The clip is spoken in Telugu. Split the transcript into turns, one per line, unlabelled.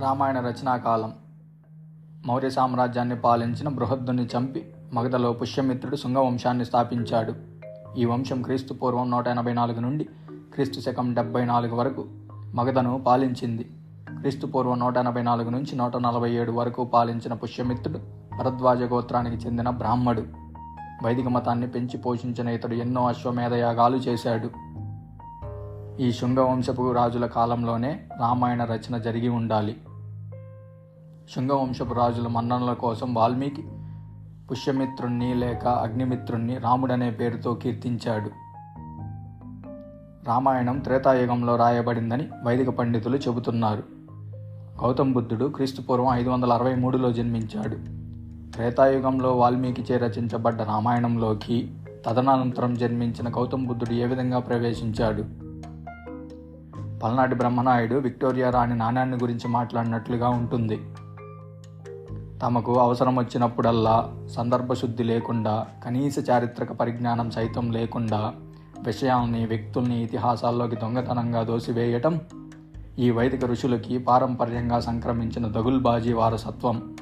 రామాయణ రచనా కాలం. మౌర్య సామ్రాజ్యాన్ని పాలించిన బృహద్దుని చంపి మగధలో పుష్యమిత్రుడు శుంగవంశాన్ని స్థాపించాడు. ఈ వంశం క్రీస్తు పూర్వం నూట ఎనభై నాలుగు నుండి క్రీస్తు శకం డెబ్బై నాలుగు వరకు మగధను పాలించింది. క్రీస్తు పూర్వం నూట ఎనభై నాలుగు నుంచి నూట నలభై ఏడు వరకు పాలించిన పుష్యమిత్రుడు భరద్వాజ గోత్రానికి చెందిన బ్రాహ్మడు. వైదిక మతాన్ని పెంచి పోషించిన ఇతడు ఎన్నో అశ్వమేధయాగాలు చేశాడు. ఈ శుంగవంశపు రాజుల కాలంలోనే రామాయణ రచన జరిగి ఉండాలి. శృంగవంశపు రాజుల మన్ననల కోసం వాల్మీకి పుష్యమిత్రుణ్ణి లేక అగ్నిమిత్రుణ్ణి రాముడనే పేరుతో కీర్తించాడు. రామాయణం త్రేతాయుగంలో రాయబడిందని వైదిక పండితులు చెబుతున్నారు. గౌతమ్ బుద్ధుడు క్రీస్తుపూర్వం ఐదు వందల అరవై మూడులో జన్మించాడు. త్రేతాయుగంలో వాల్మీకిచే రచించబడ్డ రామాయణంలోకి తదనంతరం జన్మించిన గౌతమ్ బుద్ధుడు ఏ విధంగా ప్రవేశించాడు? పల్నాటి బ్రహ్మనాయుడు విక్టోరియా రాణి నాణ్యాన్ని గురించి మాట్లాడినట్లుగా ఉంటుంది. తమకు అవసరం వచ్చినప్పుడల్లా సందర్భశుద్ధి లేకుండా కనీస చారిత్రక పరిజ్ఞానం సైతం లేకుండా విషయాల్ని వ్యక్తుల్ని ఇతిహాసాల్లోకి దొంగతనంగా దోసివేయటం ఈ వైదిక ఋషులకి పారంపర్యంగా సంక్రమించిన దగుల్బాజీ వారసత్వం.